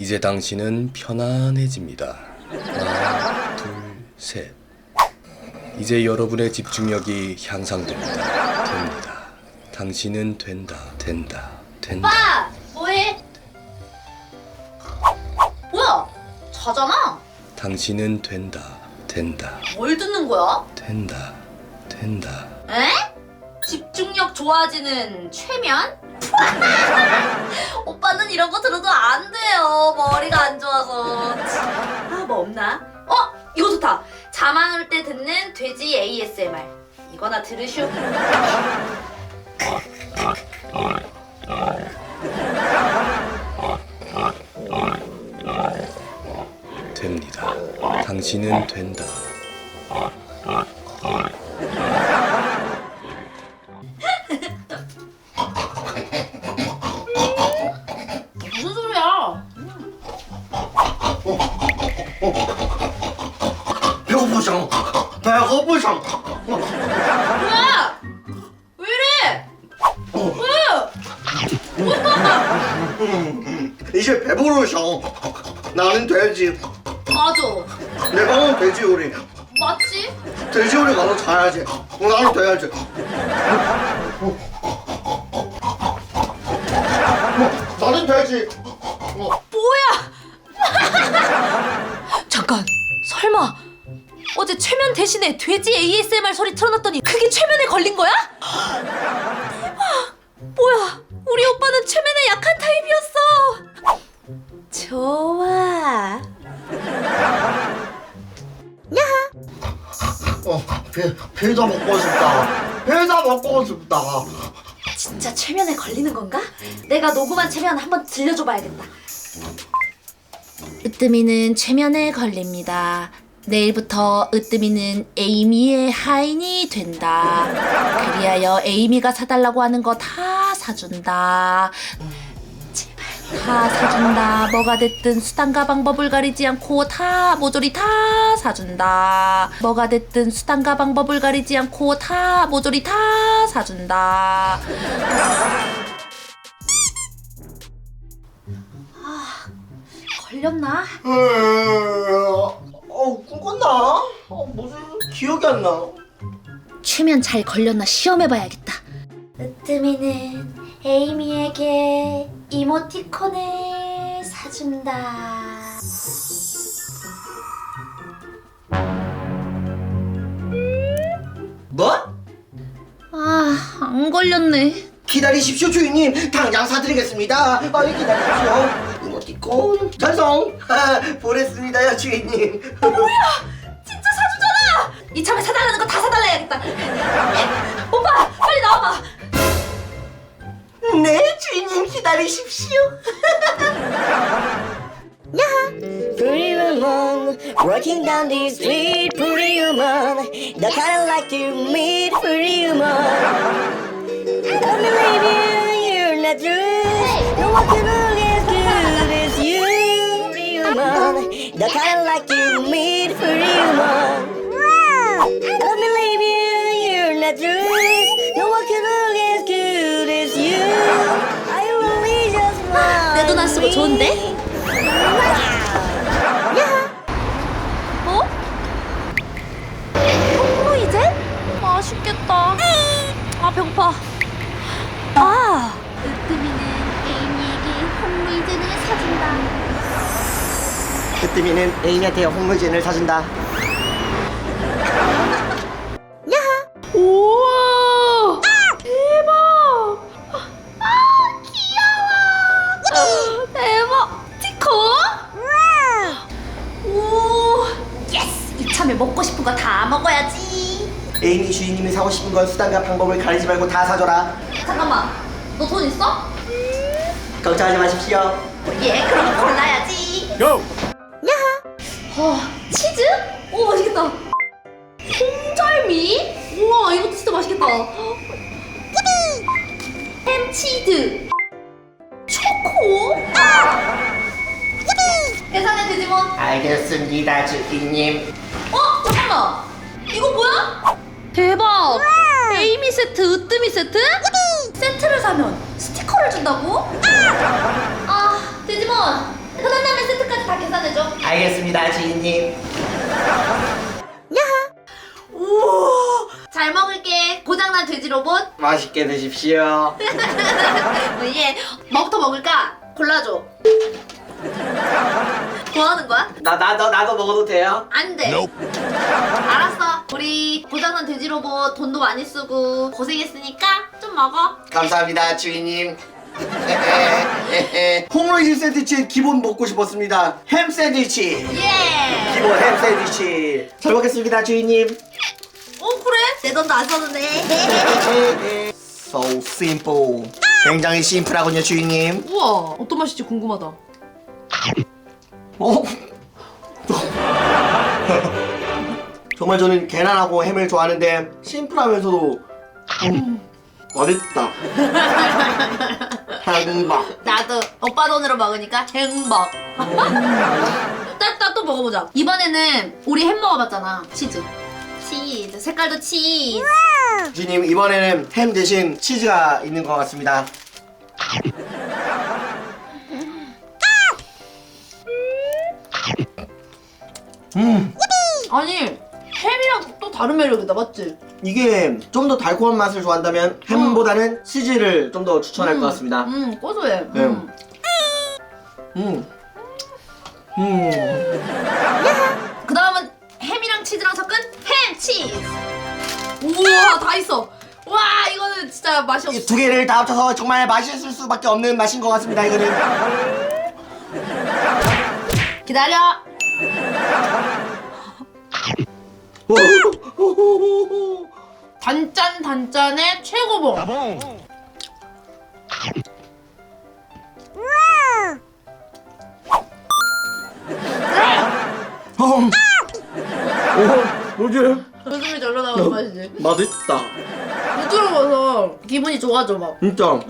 이제 당신은 편안해집니다. 하나, 둘, 셋. 이제 여러분의 집중력이 향상됩니다. 됩니다. 당신은 된다, 된다, 된다. 오빠 뭐해? 뭐야? 자잖아. 당신은 된다, 된다, 뭘 듣는 거야? 된다, 된다. 에? 집중력 좋아지는 최면? 오빠는 이런 거 들어도 안 돼요. 듣는 돼지 ASMR. 이거나 들으시오. 됩니다. 당신은 된다. 무슨 소리야? 배고프상 뭐야? 왜 이래? 왜? 이제 배부르셔 나는 돼지 맞아. 내가 돼지 요리 맞지? 돼지 요리 가서 자야지 나는 돼야지 나는 돼지 뭐야? 잠깐, 설마 어제 최면 대신에 돼지 ASMR 소리 틀어놨더니 그게 최면에 걸린 거야? 대박! 뭐야? 우리 오빠는 최면에 약한 타입이었어. 좋아. 어, 피, 피자 먹고 싶다 피자 먹고 싶다 진짜 최면에 걸리는 건가? 내가 녹음한 최면 한번 들려줘봐야겠다. 으뜸이는 최면에 걸립니다. 내일부터 으뜸이는 에이미의 하인이 된다. 그리하여 에이미가 사달라고 하는 거 다 사준다. 제발 다 사준다. 뭐가 됐든 수단과 방법을 가리지 않고 다 모조리 다 사준다. 뭐가 됐든 수단과 방법을 가리지 않고 다 모조리 다 사준다. 걸렸나? 어 꿈꿨나? 어 무슨 기억이 안 나 최면 잘 걸렸나 시험해봐야겠다. 으뜸이는 에이미에게 이모티콘을 사준다. 뭐? 아, 안 걸렸네. 기다리십시오 주인님 당장 사드리겠습니다 아 기다리십시오 이모티콘 전송 아, 보냈습니다요 주인님 진짜 사주잖아! 이참에 사달라는 거 다 사달라야겠다. 오빠, 빨리 나와봐. 네 주인님 기다리십시오 Pretty woman, walking down the street, pretty woman, the kind I like to meet, pretty woman. I don't believe you, you're not true. No one can look the kind like to meet, pretty woman. I don't believe you, you're not true. No one can look as good as you. I really just want 내 돈 안 쓰고 좋은데? 어? 어, 이제? 아쉽겠다. 아, 배고파. 아! 으뜸이는 에이미에게 홈루이젠을 사준다. 그뜸이는 에이미한테 홍물진을 사준다 우와! 대박! 아, 귀여워! 대박! 티코? 오! 예스! 이참에 먹고 싶은 거 다 먹어야지. 에이미 주인님이 사고 싶은 건 수단과 방법을 가리지 말고 다 사줘라 잠깐만, 너 돈 있어? 걱정하지 마십시오 예, 그럼 골라야지. 고! 와 치즈? 오 맛있겠다. 홍절미? 우와 이것도 진짜 맛있겠다. 햄 치즈. 초코? 계산해 디지몬. 알겠습니다 주인님 어 잠깐만. 이거 뭐야? 대박. 에이미 세트, 으뜸이 세트? 세트를 사면 스티커를 준다고? 아 디지몬. 흔한 라면 세트까지 다 계산해줘. 알겠습니다 주인님. 우와! 잘 먹을게. 고장난 돼지 로봇. 맛있게 드십시오. 뭐 이게 뭐부터 먹을까? 골라줘. 뭐 하는 거야? 나, 나도 나도 먹어도 돼요? 안돼. 알았어. 우리 고장난 돼지 로봇 돈도 많이 쓰고 고생했으니까 좀 먹어. 감사합니다 주인님 홍로이즈 샌드위치 기본 먹고 싶었습니다. 햄 샌드위치. 예! 기본 햄 샌드위치. 잘 먹겠습니다 주인님. 어 그래? 내 돈도 안 썼는데. So simple. 굉장히 심플하군요 주인님. 우와 어떤 맛일지 궁금하다. 어? 정말 저는 계란하고 햄을 좋아하는데 심플하면서도 음, 맛있다 행박 나도 오빠 돈으로 먹으니까 행복. 따또 먹어보자. 이번에는 우리 햄 먹어봤잖아. 치즈. 치즈. 색깔도 치즈. 주님 이번에는 햄 대신 치즈가 있는 것 같습니다. 음. 아니 햄이랑 또 다른 매력이다. 맞지? 이게 좀 더 달콤한 맛을 좋아한다면 햄보다는 치즈를 좀 더 추천할 것 같습니다. 음 고소해. 네. 음. 음. 음. 그 다음은 햄이랑 치즈랑 섞은 햄 치즈. 우와 다 있어. 와 이거는 진짜 맛이 이 없어. 두 개를 다 합쳐서 정말 맛있을 수밖에 없는 맛인 것 같습니다 이거는. 기다려 단짠 단짠의 최고봉. 음. 오, 뭐지? 웃음이 절로 나오는 맛이지. 맛있다. 부드러워서 기분이 좋아져 막. 진짜.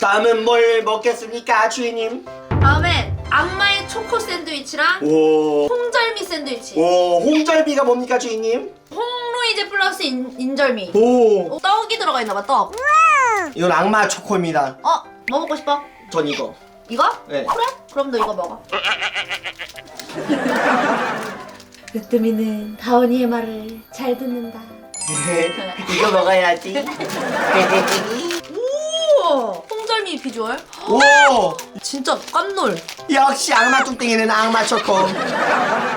다음은 뭘 먹겠습니까 주인님? 다음에 악마의 초코 샌드위치랑 오, 홍절미 샌드위치 오 홍절비가 뭡니까 주인님? 홍로이즈 플러스 인, 인절미 오 어, 떡이 들어가 있나봐 떡 이건 악마 초코입니다 어? 뭐 먹고 싶어? 전 이거 이거? 네. 그래? 그럼 너 이거 먹어 으뜸이는 다운이의 말을 잘 듣는다 이거 먹어야지 우 와 홍절미 비주얼? 오! 진짜 깜놀. 역시 악마 뚱땡이는 악마 초코.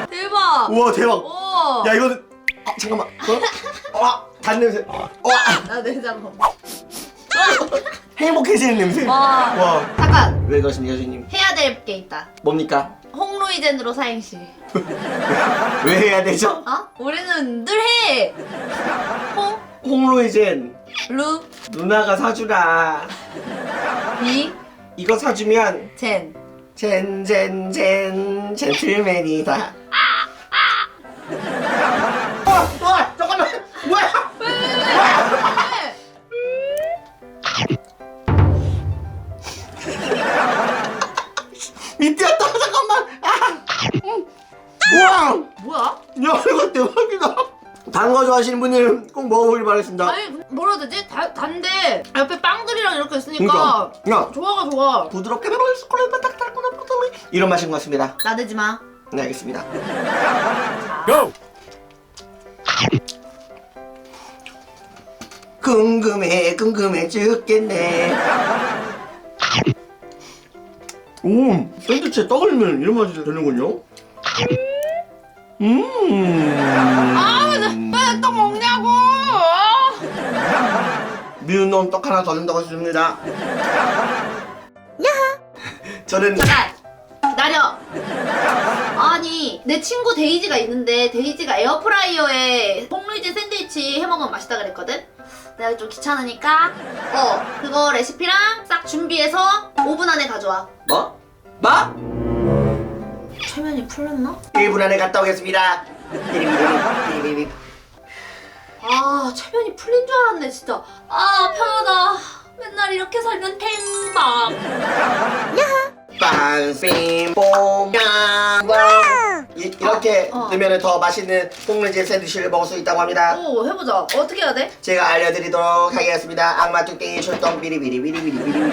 대박. 우와 대박. 우와 야 이거는 아, 잠깐만. 어? 와 단냄새. 와나 한번 행복해지는 냄새. 와. 와. 잠깐. 왜 그러십니까 주인님? 해야 될 게 있다. 뭡니까? 홍로이젠으로 사행시. 왜 해야 되죠? 어? 우리는 늘 해. 홍, 홍로이젠 루, 누나가 사주라 비, 이거 사주면 젠. 젠젠젠 젠틀맨이다 와, 와 잠깐만 뭐야 미띄었다 잠깐만 아. 음. 우와 뭐야? 야 이거 대박이다 단 거 좋아하시는 분들은 꼭 먹어보길 바라겠습니다 아니? 다, 단데 옆에 빵들이랑 이렇게 있으니까 그러니까. 야. 조화가 좋아. 부드럽게 베로를 스콜레 바닥 달고나 부드러워 이런 맛인 것 같습니다. 나대지 마. 네 알겠습니다. 궁금해 궁금해 죽겠네. 오 샌드위치에 떡을 넣으면 이런 맛이 되는군요. 음. 왜또 먹냐고? 미운 놈 떡 하나 더 준다고 했습니다 저는 잠깐 기다려. 아니 내 친구 데이지가 있는데 데이지가 에어프라이어에 홍루이즈 샌드위치 해먹으면 맛있다 그랬거든. 내가 좀 귀찮으니까 어 그거 레시피랑 싹 준비해서 5분 안에 가져와. 뭐? 뭐? 풀렸나? 1분 안에 갔다 오겠습니다. 비리비리비 비리비리. 아 최면이 풀린 줄 알았네 진짜 아 편하다 맨날 이렇게 살면 팽박 빵빙 이- 이렇게 어. 넣으면 더 맛있는 뽕렌즈 샌드위치를 먹을 수 있다고 합니다. 오 해보자 어떻게 해야 돼? 제가 알려드리도록 하겠습니다. 악마 뚝땡이 출동 비리비리비리비리비리비리.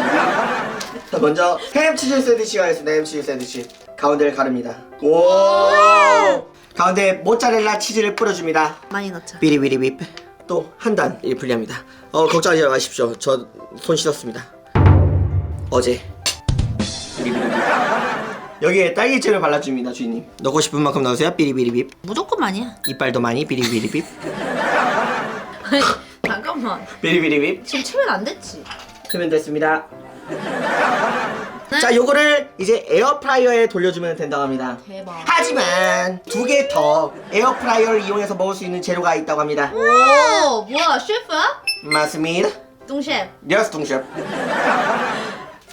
자, 먼저 햄치즈 샌드위치가 있습니다. 햄치즈 샌드위치 가운데를 가릅니다. 오. 가운데 모짜렐라 치즈를 뿌려줍니다. 많이 넣자 비리비리비 또한 단이 분리합니다. 어 걱정하지 마십시오. 저 손 씻었습니다. 어제. 여기에 딸기잼을 발라줍니다, 주인님. 넣고 싶은 만큼 넣으세요. 비리비리비. 무조건 많이야 이빨도 많이 비리비리비. 아니 잠깐만 비리비리비. 지금 최면 안 됐지? 크면 됐습니다. 자, 요거를 이제 에어프라이어에 돌려주면 된다고 합니다. 대박 하지만 두 개 더 에어프라이어를 이용해서 먹을 수 있는 재료가 있다고 합니다. 오 뭐야 셰프야? 맞습니다. 뚱셰프 여스 동샵.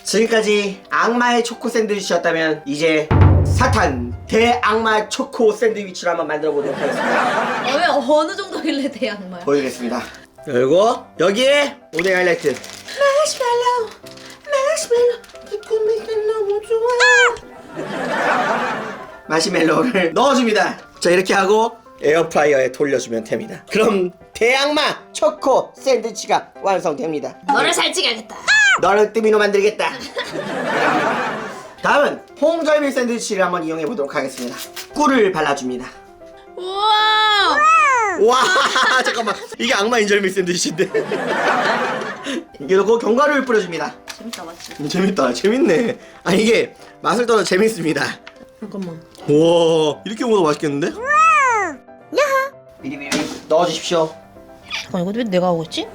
지금까지 악마의 초코 샌드위치였다면 이제 사탄 대악마 초코 샌드위치를 한번 만들어 보도록 하겠습니다. 어, 왜 어느 정도길래 대 양말 보여드리겠습니다. 그리고 여기에 오늘 하이라이트 마시멜로 마시멜로 좋아 마시멜로를 넣어줍니다. 자 이렇게 하고 에어프라이어에 돌려주면 됩니다. 그럼 대악마 초코 샌드위치가 완성됩니다. 너를 살찌게하겠다 너를 뜨미로 만들겠다. 다음은 홍절미 샌드위치를 한번 이용해 보도록 하겠습니다. 꿀을 발라줍니다. 우와 와 잠깐만 이게 악마 인 절미 샌드위치인데. 이러고 견과류를 뿌려줍니다. 재밌다 맞지? 음, 재밌다 재밌네. 아 이게 맛을 떠나 재밌습니다. 잠깐만 와 이렇게 먹어도 맛있겠는데? 비리비리 넣어주십시오. 잠깐 이거 왜 내가 하고 있지?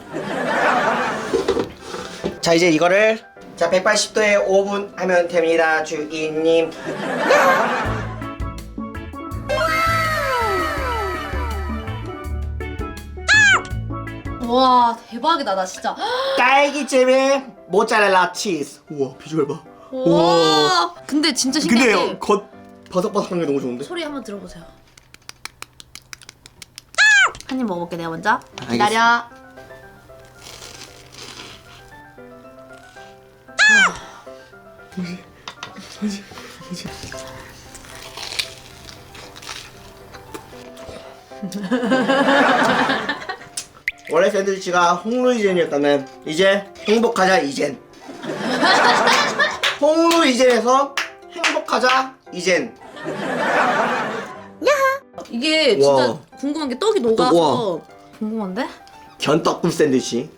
자 이제 이거를 자 180도에 5분 하면 됩니다 주인님 와 대박이다 나 진짜 딸기잼에 모짜렐라 치즈. 우와 비주얼 봐. 와. 근데 진짜 신기해 근데 겉 바삭바삭한 게 너무 좋은데? 소리 한번 들어보세요. 한 입 먹어볼게 내가 먼저. 알겠습니다. 기다려 원래 샌드위치가 홍루이젠이었다면 이제 행복하자 이젠 홍루이젠에서 행복하자 이젠 이게 진짜 와. 궁금한 게 떡이 녹아서 와. 궁금한데? 견떡굴 샌드위치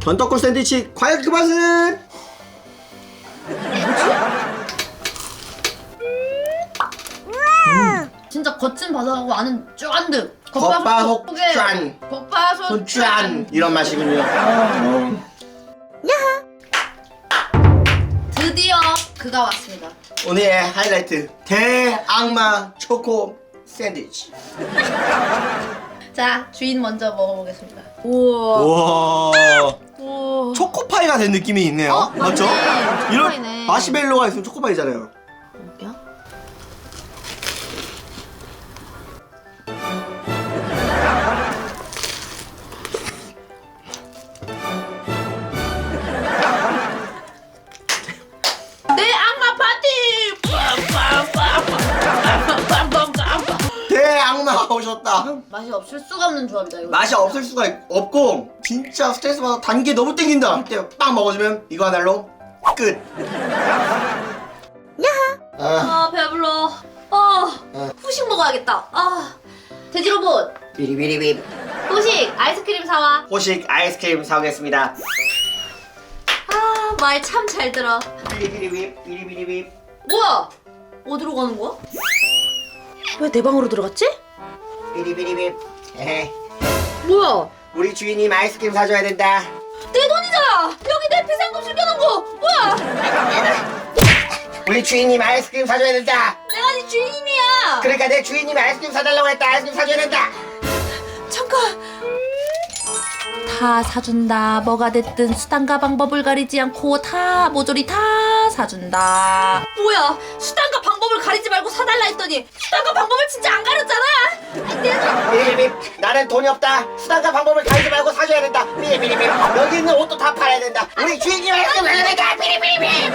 견떡굴 샌드위치 과연 그 맛은? 진짜 겉은 바삭하고 안은 쫀득 겉바속 속에 짠. 겉바 속 짠 이런 맛이군요. 어. 드디어 그가 왔습니다. 오늘의 하이라이트. 대악마 초코 샌드위치. 자 주인 먼저 먹어보겠습니다. 우와. 우와. 우와 초코파이가 된 느낌이 있네요. 어, 맞죠? 맞네. 이런 초코파이네. 마시멜로가 있으면 초코파이잖아요 오셨다. 맛이 없을 수가 없는 조합이다 이거. 맛이 없을 수가 없고 진짜 스트레스 받아 단게 너무 땡긴다. 할때빵 먹어주면 이거 하나로 끝. 아, 아 배불러. 아. 후식 먹어야겠다. 아 돼지 로봇. 비리비리비 후식 아이스크림 사와. 호식 아이스크림 사오겠습니다. 아 말 참 잘 들어. 비리비리비 비리비리비 뭐야? 어디로 가는 거야? 왜 내 방으로 들어갔지? 비리비리비. 에헤. 뭐야? 우리 주인님 아이스크림 사줘야 된다. 내 돈이잖아! 여기 내 비상금 숨겨놓은 거! 뭐야? 우리 주인님 아이스크림 사줘야 된다. 내가 네 주인님이야! 그러니까 내 주인님이 아이스크림 사달라고 했다. 아이스크림 사줘야 된다. 잠깐! 다 사준다. 뭐가 됐든 수단과 방법을 가리지 않고 다 모조리 다 사준다. 뭐야? 수단과 방법을 가리지 말고 사달라 했더니 수단과 방법을 진짜 안 가렸잖아. 비리비리 나는 돈이 없다. 수단과 방법을 가리지 말고 사줘야 된다. 비리비리비 여기 있는 옷도 다 팔아야 된다. 우리 주인이 말씀 안 된다. 비리비리비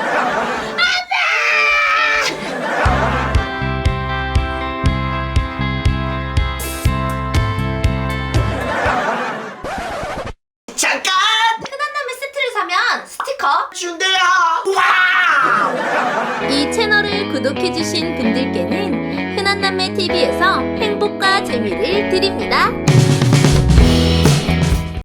잠깐! 흔한 남의 세트를 사면 스티커. 준대요. 와이 채널을 구독해주신 분들께는 흔한남매 TV에서 행복과 재미를 드립니다.